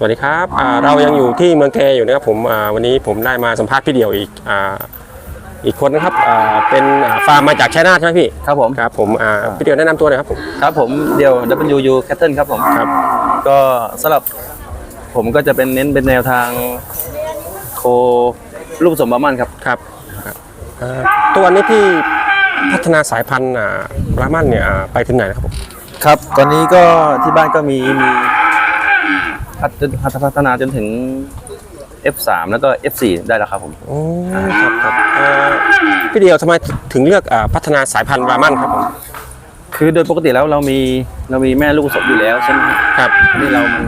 สวัสดีครับอ่าเรายังอยู่ที่เมืองแคอยู่นะครับผมอ่าวันนี้ผมได้มาสัมภาษณ์พี่เดียวอีกอ่าอีกคนนะครับอ่าเป็นอ่าฟาร์มมาจากชัยนาทใช่ไหมพี่ครับผมครับผมอ่าพี่เดียวแนะนำตัวหน่อยครับผมครับผมเดี๋ยว WU Cattle ครับผมครับก็สำหรับผมก็จะเป็นเน้นเป็นแนวทางโครูปผสมบามันครับครับครับอ่าตัวนี้พี่พัฒนาสายพันธุ์อ่ารามันเนี่ยอ่าไปถึงไหนนะครับผมครับ ตอนนี้ก็ที่บ้านก็มีมี พัฒพัฒพัฒนาจนถึง F3 แล้วก็ F4 ได้แล้วครับผมโอ้ครับครับอ่าพี่เดียวทำไมถึงเลือกอ่าพัฒนาสายพันธุ์รามันครับผม คือโดยปกติแล้วเรามีเรามีแม่ลูกผสมอยู่แล้วใช่ไหมครับครับอันนี้เรามัน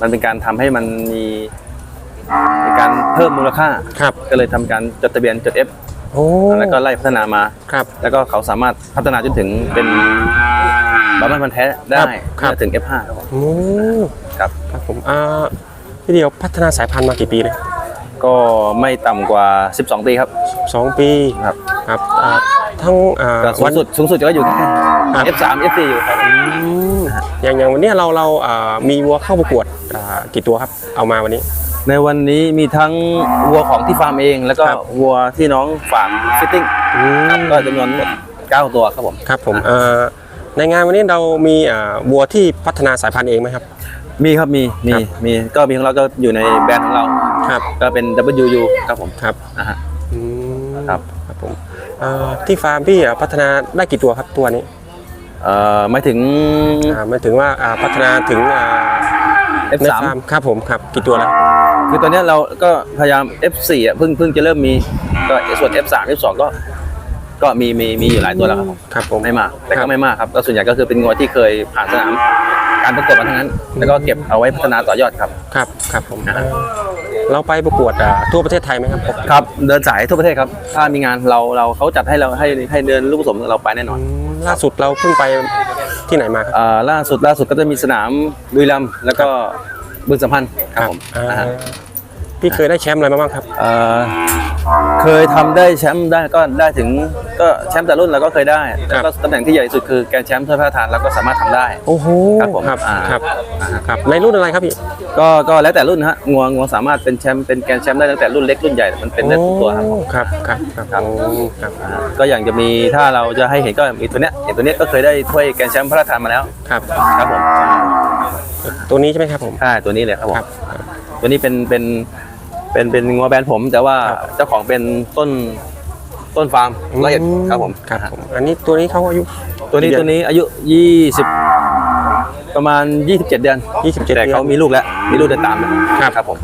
มันเป็นการทำให้มันมีมีการเพิ่มมูลค่า ครับ ก็เลยทำการจดทะเบียนจด F โอ้แล้วก็ไล่พัฒนามา ครับ แล้วก็เขาสามารถพัฒนาจนถึงเป็น บาร์มันพันธุ์แท้ได้ครับเมื่อถึง F5 ครับผมโอ้ครับครับผมอ่าพี่เดียวพัฒนาสายพันธุ์มากี่ปีเลยก็ไม่ต่ำกว่า 12 ปีครับสองปีครับครับอ่าทั้งอ่าก็สูวังนสุดสูงสุดก็อยู่แค่ครับ F3 F4 อยู่ครับอืมอย่างอย่างวันเนี้ยเราเราอ่ามีวัวเข้าประกวดอ่ากี่ตัวครับ เอามาวันนี้ ในวันนี้มีทั้งวัวของที่ฟาร์มเอง แล้วก็ครับวัวที่น้องฝากฟิตติ้งอืมครับก็จำนวนหมด9ตัวครับผมครับผมอ่า ในงานวันนี้เรามีอ่าวัวที่พัฒนาสายพันธุ์เองไหมครับ มีครับมีมีครับมีก็มีของเราก็อยู่ในแบรนด์ของเราครับก็เป็น WU ครับผมครับอ่าฮะอืมครับครับผมอ่าที่ฟาร์มพี่อะพัฒนาได้กี่ตัวครับตัวนี้เอ่อหมายถึงอ่าหมายถึงว่าอ่าพัฒนาถึงอ่าใน F3 ฟาร์มครับผมครับกี่ตัวแล้วคือตอนเนี้ยเราก็พยายาม F4 อะเพิ่งเพิ่งจะเริ่มมีก็ส่วน F3 F2 ก็ ก็มีมีมีอยู่หลายตัวแล้วครับผมครับผม ไม่มากแต่ครัก็บ ไม่มากครับก็ส่วนใหญ่ก็คือเป็นงัวที่เคยผ่านสนามการประกวดมาทั้งนั้น แล้วก็เก็บเอาไว้พัฒนาต่อยอดครับ ครับครับผมนะฮะเราไปประกวดอ่าทั่วประเทศไทยไหมครับครับเดินสายทั่วประเทศครับ ถ้ามีงานเราเราเขาจัดให้เราให้ให้เดินลูกผสมเราไปแน่นอนอืมล่าสุดเราเพิ่งไปที่ไหนมาครับ อ่าล่าสุดล่าสุดก็จะมีสนามบุรีรัมย์แล้วก็บึงสัมพันธ์ครับผมอ่านะฮะพี่เคยได้แชมป์อะไรมาบ้างครับ เอ่อ เคยทำได้แชมป์ได้ก็ได้ถึงก็แชมป์แต่รุ่นเราก็เคยได้แล้วก็ตำแหน่งที่ใหญ่ที่สุดคือแกรนด์แชมป์ถ้วยพระราชทานเราก็สามารถทำได้โอ้โหครับผมครับอ่าครับครับในรุ่นอะไรครับพี่ก็ก็แล้วแต่รุ่นฮะงัวงัวสามารถเป็นแชมป์เป็นแกรนด์แชมป์ได้ตั้งแต่รุ่นเล็กรุ่นใหญ่มันเป็นได้ทุกตัวครับผมโอ้ครับครับครับครับโอ้ครับอ่าก็อย่างจะมีถ้าเราจะให้เห็นก็มีตัวเนี้ยเห็นตัวเนี้ยก็เคยได้ถ้วยแกรนด์แชมป์พระราชทานมาแล้วครับครับผมตัวนี้ใช่ไหมครับผมใช่ตัวนี้เลยครับผมครับตัวนี้เป็นเป็น เป็นเป็นงัวแบรนด์ผม แต่ว่าครับเจ้าของเป็นต้นต้นฟาร์มละเอียดครับผมครับผมอันนี้ตัวนี้เขาอายุ ตัวนี้ตัวนี้อายุ 20 ประมาณ 27 เดือน 27แต่เขาดือนมีลูกแล้วมีลูกเดินตามแล้วครับครับผม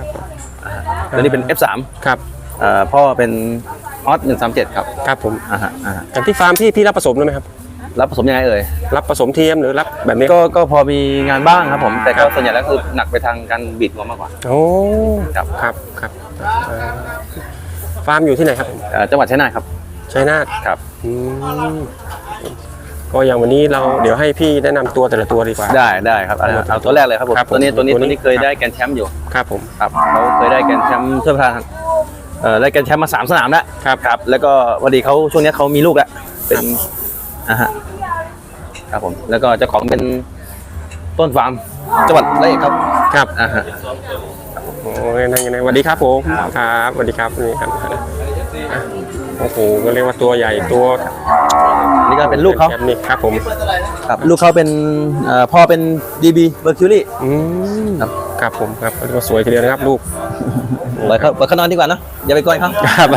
ตัวนี้เป็น F3 ครับเอ่อพ่อเป็นออส137ครับ ครับผมอ่าฮะอ่าฮะอย่างที่ฟาร์มพี่พี่รับผสมด้วยไหมครับ รับผสมยังไงเอ่ยรับผสมเทียมหรือรับแบบนี้ก็ก็พอมีงานบ้างครับผม แต่ก็ส่วนใหญ่แล้วคือหนักไปทางการบีดงวมากกว่าโอ้ครับครับครับเอ่อฟาร์มอยู่ที่ไหนครับผมเอ่อจังหวัดชัยนาทครับชัยนาทครับอืมก็อย่างวันนี้เราเดี๋ยวให้พี่แนะนำตัวแต่ละตัวดีกว่า ได้ได้ครับเอาเอาตัวแรกเลยครับผมครับผมตัวนี้ตัวนี้ตัวตัวนี้นี้เคยครับได้แกรนด์แชมป์อยู่ครับผมครับเขาเคยได้แกรนด์แชมป์ถ้วยพระราชทานเอ่อได้แกรนด์แชมป์มาสามสนามแล้วครับครับ แล้วก็วันดีเขาช่วงนี้เขามีลูกแล้วเป็น อ่าฮะครับผมแล้วก็เจ้าของเป็นต้นฟาร์มจังหวัดระยองครับครับอ่าฮะโอ้ยนั่งยังไงสวัสดีครับผมครับสวัสดีครับนี่ครับอะโอ้โหก็เรียกว่าตัวใหญ่ตัวนี่ก็เป็นลูกเขาแบบนี้ครับผมครับลูกเขาเป็นเอ่อพ่อเป็น DB Mercury อืมครับครับผมครับเรียกว่าสวยทีเดียวนะครับลูกเปิดเขาเปิดเขานอนดีกว่าเนอะอย่าไปก้อยเขาครับ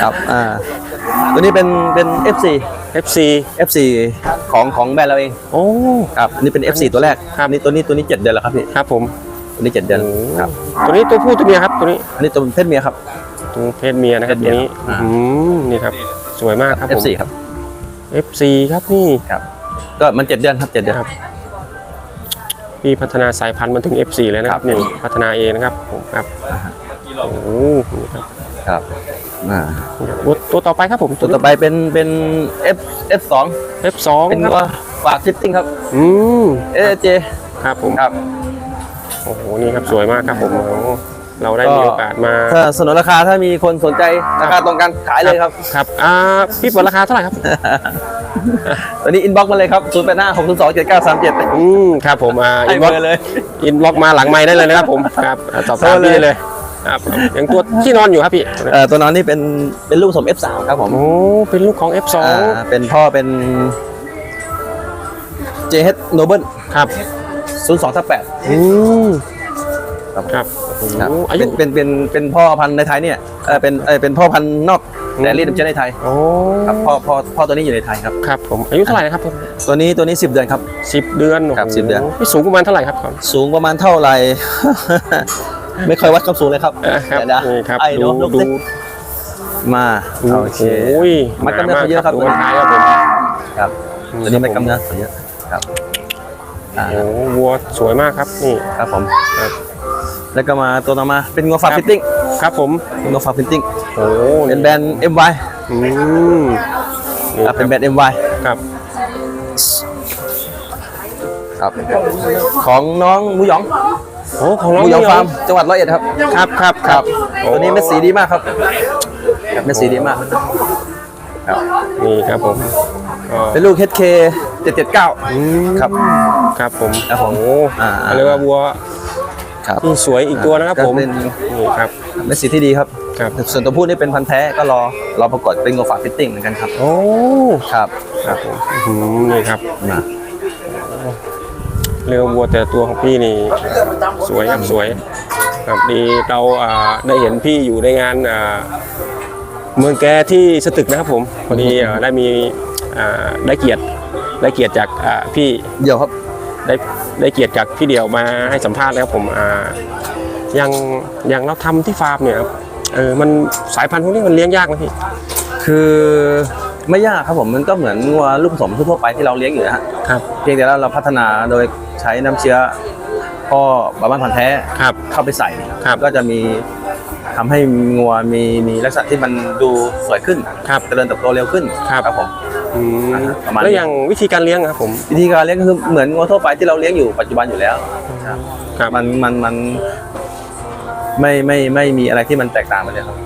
ครับอ่า ตัวนี้เป็นเป็น FC FC FC ของของแบรนด์เราเองโอ้ครับอันนี่เป็น FC ตัวแรกครับนี่ตัวนี้ตัวนี้7เดือนแล้วครับพี่ครับผมตัวนี้7เดือนโอ้ครับตัวนี้ตัวผู้ตัวเมียครับตัวนี้อันนี้ตัวเพศเมียครับตัวเพศเมียนะครับเพศเมีตัวยนี้อ่าอืมนี่ครับสวยมากครับผม F4 ครับ FC ครับนี่ครับก็มัน7เดือนครับ7เดือนครับพี่พัฒนาสายพันธุ์มันถึง F4 เลยนะครับครับนี่พัฒนาเองนะครับผมครับโอ้โหนี่ครับครับอ่า ตัวตัวต่อไปครับผมตัวต่อไปเป็นเป็น F F2 F2 เป็นครับว่าฝากฟิตติ้งครับ อืม AJ ครับผมครับโอ้โหนี่ครับสวยมากครับผมโอ้โหเราได้มีโอกาสมาถ้าสนนราคาถ้ามีคนสนใจราคาตรงกันขายเลยครับครับอ่าพี่เปิดราคาเท่าไหร่ครับตอนนี้อินบ็อกมาเลยครับ0 8 5 6 0 2 7 9 3 7อืมครับผมอ่าให้อินเบบ็ออกร์เลยอินบ็อกมาหลังไม้ได้เลยนะครับผมครับอ่าสอบถามโทรเลยพี่ได้เลย ครับอย่างตัวที่นอนอยู่ครับพี่เอ่อตัวนอนนี่เป็นเป็นลูกผสม F3 ครับผมโอ้เป็นลูกของ F2 อ่าเป็นพ่อเป็น JH Noble ครับ02ทับ8 อืมครับ ครับโอ้โหครับอายุ เป็นเป็นเป็นเป็นพ่อพันธุ์ในไทยเนี่ยเออเป็นเออเป็นพ่อพันธุ์นอกแต่รีดน้ำเชื้อในไทยโอ้ครับพ่อพ่อพ่อตัวนี้อยู่ในไทยครับ ครับผมอายุเท่าไหร่นะครับผมตัวนี้ตัวนี้ 10 เดือนครับ สิบเดือนครับโโหสิบเดือนพี่สูงประมาณเท่าไหร่ครับก่อนสูงประมาณเท่าไหร่ ไม่ค่อยวัดความสูงเลยครับอ่าครับเดี๋ยวนะนี่ครับไอ้ดูนกนกดูสิมาโอเคโอ้ยมัดกำเนิดเขาเยอะครับดูมันท้ายครับผมครับตัวนี้ไม่กำเนิดเยอะครับอ่าโอ้โหวัวสวยมากครับนี่ครับผมครับแล้วก็มาตัวต่อมาเป็นงัวฟาร์ครับฟิตติ้งครับผมเป็นงัวฟาร์ฟิตติ้งโอ้เป็นแบรนด์ MY อืมนี่อ่าเป็นแบรนด์ MY ครับครับของน้องหมูหยอง โอ้ของหน้องมูหยองนี่ฟาร์มจังหวัดร้อยเอ็ดครับครับครับครับโอ้ตัวนี้เม็ดสีดีมากครับเม็ดสีดีมากครับนี่ครับผมก็เป็นลูก HK 779 อืมครับ ครับผมครับผมโอ้อ่า เรียกว่าวัวครับ ที่สวยอีกตัวนะครับก็ผมเป็น นี่ครับ เม็ดสีที่ดีครับ ครับ ส่วนตัวผู้นี่เป็นพันธุ์แท้ก็รอรอประกวดเป็นงัวฝากฟิตติ้งเหมือนกันครับ โอ้ ครับ ครับผมอืมนี่ครับ มา เรือวัวแต่ตัวของพี่นี่สวยครับสวยครับดีเราอ่าได้เห็นพี่อยู่ในงานอ่าเมืองแกที่สตึกนะครับผมพอดีอ่าได้มีอ่าได้เกียรติได้เกียรติจากอ่าพี่เดี๋ยวครับได้ได้เกียรติจากพี่เดียวมาให้สัมภาษณ์นะครับผมอ่าอย่างอย่างเราทำที่ฟาร์มเนี่ยครับเออมันสายพันธุ์พวกนี้มันเลี้ยงยากไหมพี่คือ ไม่ยากครับผมมันก็เหมือนงัวลูกผสมทั่วๆไปที่เราเลี้ยงอยู่นะฮะครับเพียงแต่ว่าเราพัฒนาโดยใช้น้ำเชื้อพ่อบาบ้านพันธุ์แท้ครับเข้าไปใส่ครับก็จะมีทำให้งัวมีมีลักษณะที่มันดูสวยขึ้นครับเจริญเติบโตเร็วขึ้นครับครับผมอืมประมาณนี้แล้วอย่างวิธีการเลี้ยงอะครับผมวิธีการเลี้ยงก็คือเหมือนงัวทั่วไปที่เราเลี้ยงอยู่ปัจจุบันอยู่แล้วครับครับมันมันมันไม่ไม่ไม่มีอะไรที่มันแตกต่างไปเลยครับ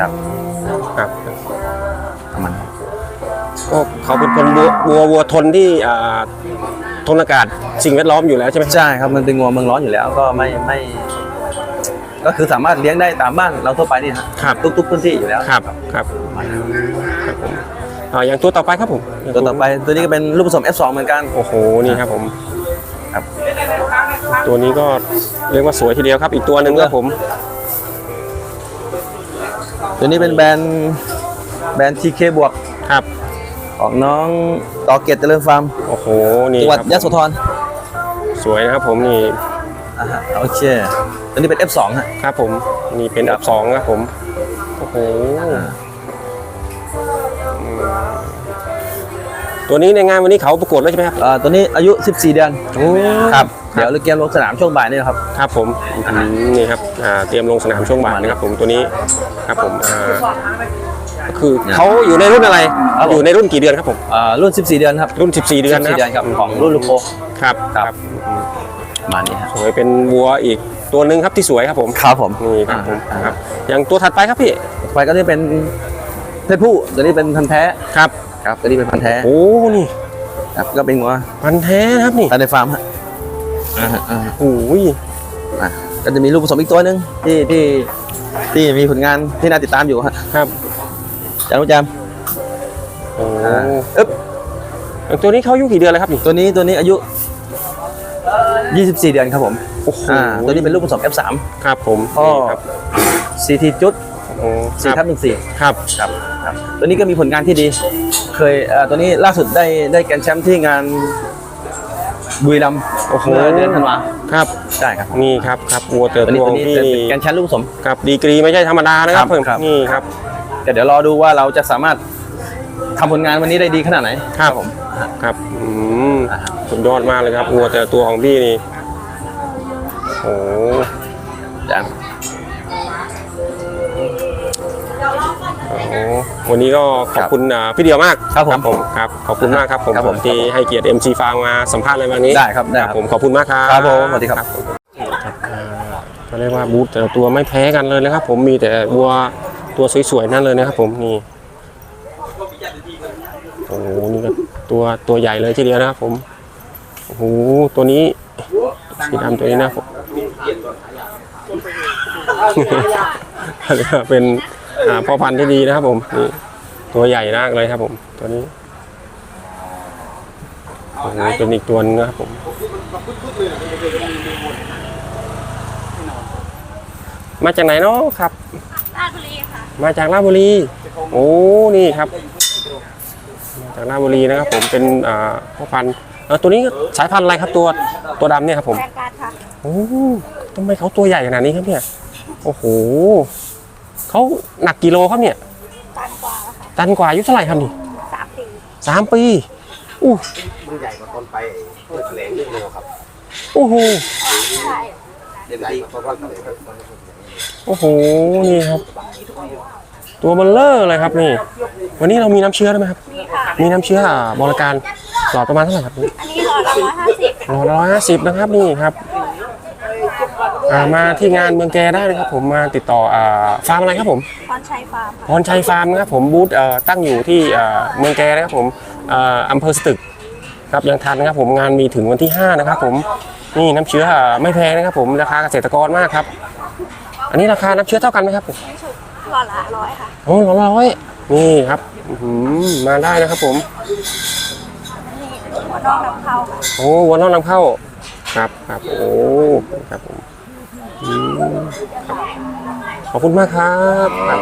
ครับครับประมาณ ก็เขาเป็นคนวัววัววัวทนที่อ่าทนอากาศสิ่งแวดล้อมอยู่แล้วใช่ไหมใช่ครับมันเป็นงัวเมืองร้อนอยู่แล้วก็ไม่ไม่ ก็คือสามารถเลี้ยงได้ตามบ้านเราทั่วไปนี่ฮะครับทุกทุกพื้นที่อยู่แล้วครับครับครับผมอ่าอย่างตัวต่อไปครับผมตัวต่อไปตัวนี้ก็เป็นลูกผสม F2 เหมือนกันโอ้โหนี่ครับผมครับ ตัวนี้ก็เรียกว่าสวยทีเดียวครับ อีกตัวหนึ่งครับผม ตัวนี้เป็นแบรนด์แบรนด์ TK บวกครับ ของน้องต่อเกียรติเจริญฟาร์มโอ้โห นี่จังหวัดครับยะโสธรสวยนะครับผมนี่อ่าฮะโอเคตัวนี้เป็น F2 ฮะครับผมนี่เป็นอับสองครับผมโอ้โหอืมตัวนี้ในงานวันนี้เขาประกวดแล้วใช่ไหมครับอ่าตัวนี้อายุ 14 เดือนโอ้ครับเดี๋ยวเราเกมลงสนามช่วงบ่ายนี่นะครับครับผมอืมนี่ครับอ่าเตรียมลงสนามช่วงบ่ายนะครับผมตัวนี้ครับผมอ่าก็ คือเขาอยู่ในรุ่นอะไร ครับผม อยู่ในรุ่นกี่เดือนครับผม อ่ารุ่น 14 เดือนครับรุ่น 14 เดือนนะ14เดือนครับของรุ่นลูกโคครับครับประมาณนี้ครับสวยเป็นวัวอีกตัวหนึ่งครับที่สวยครับผมครับผมนี่ครับผมอ่าครับอย่างตัวถัดไปครับพี่ไปก็นี่เป็นเพศผู้ตัวนี้เป็นพันธุ์แท้ครับครับตัวนี้เป็นพันธุ์แท้โอ้นี่ครับก็เป็นงัวพันธุ์แท้นะครับนี่ภายในฟาร์มฮะอ่าฮะอ่าฮะโอ้ยอะก็จะมีลูกผสมอีกตัวหนึ่งที่ที่ที่มีผลงานที่น่าติดตามอยู่ฮะครับ จารุจามโอ้อ่าอึ๊บอย่างตัวนี้เขาอายุกี่เดือนแล้วครับนี่ตัวนี้ตัวนี้อายุ 24 เดือนครับผมโอ้โหอ่าตัวนี้เป็นลูกผสม F3 ครับผมพ่อ นี่ครับ CT จุดโอ้4ทับ14ครับครับครับตัวนี้ก็มีผลงานที่ดี เคยเอ่อตัวนี้ล่าสุดได้ได้แกรนด์แชมป์ที่งานบุรีรัมย์โอ้โหเมื่อเดือนธันวาครับ ใช่ครับนี่ครับครับวัวเติตัวนี้ตัวตัขวองนี้พี่เป็นนี่แกรนด์แชมป์ลูกผสม ครับดีกรีไม่ใช่ธรรมดานะครับครับเพิ่มครับ นี่ครับ แต่เดี๋ยวรอดูว่าเราจะสามารถทำผลงานวันนี้ได้ดีขนาดไหนครับผมอะครับอืมอ่าสุดยอดมากเลยครับวัวแต่ละตัวของพี่นี่โอ้โหจ้ะโอ้โหวันนี้ก็ขอบคุณอ่าพี่เดียวมากครับผมผมครับขอบคุณมากครับผมครับผมที่ให้เกียรติ MC ฟางมาสัมภาษณ์ในวันนี้ได้ครับได้ครับผมขอบคุณมากครับครับผมสวัสดีครับครับอ่าก็เรียกว่าบูธแต่ละตัวไม่แพ้กันเลยนะครับ ผมมีแต่วัว ตัวสวยๆนั่นเลยนะครับผมนี่โอ้โหนี่ก็ตัวตัวใหญ่เลยทีเดียวนะครับผมโอ้โหตัวนี้สีดำตัวนี้นะผมเรียกว่าเป็นอ่าพ่อพันธุ์ที่ดีนะครับผมนี่ตัวใหญ่มากเลยครับผมตัวนี้โอ้โหเป็นอีกตัวหนึงนะครับผมมาจากไหนเนาะครับราชบุรีค่ะ มาจากราชบุรี โอ้ นี่ครับ มาจากราชบุรีนะครับผม เป็นอ่าพ่อพันธุ์เอ่อตัวนี้สายพันธุ์อะไรครับตัว ตัวดำเนี่ยครับผม แฟนการค่ะโอ้ทำไมเขาตัวใหญ่ขนาดนี้ครับเนี่ย โอ้โห เขาหนักกิโลครับเนี่ย ตันกว่าแล้วค่ะตันกว่าอายุเท่าไหร่ครับนี่สามปีสามปี อู้มันใหญ่กว่าตอนไปเพื่อแถลงเรื่องเร็วครับ โอ้โห ใช่เด่นดีกว่าตอนแถลงครับ โอ้โห นี่ครับ ตัวเบลเลอร์เลยครับนี่ วันนี้เรามีน้ำเชื้อด้วยไหมครับ นี่ค่ะ มีน้ำเชื้ออ่าบริการหลอดประมาณเท่าไหร่ครับนี่อันนี้หลอดละร้อยห้าสิบหลอดร้อยห้าสิบนะครับนี่ครับอ่ามาที่งานเมืองแกได้นะครับ ผมมาติดต่ออ่าฟาร์มอะไรครับผม พรชัยฟาร์มพรชัยฟาร์มนะครับผมบูธเอ่อตั้งอยู่ที่เอ่อเมืองแกนะครับผมเอ่ออำเภอสตึกครับยังทันนะครับผมงานมีถึงวันที่ 5 นะครับผมนี่น้ำเชื้ออ่าไม่แพงนะครับผมราคาเกษตรกรมากครับ อันนี้ราคาน้ำเชื้อเท่ากันไหมครับผมไม่ฉุกหลอดละร้อยค่ะโอ้ร้อยนี่ครับอื้อหือมาได้นะครับผม นี่หัวนอกนำเข้าค่ะโอ้วัวนอกนำเข้า ครับครับโอ้ครับผมอืมครับขอบคุณมากครับครับ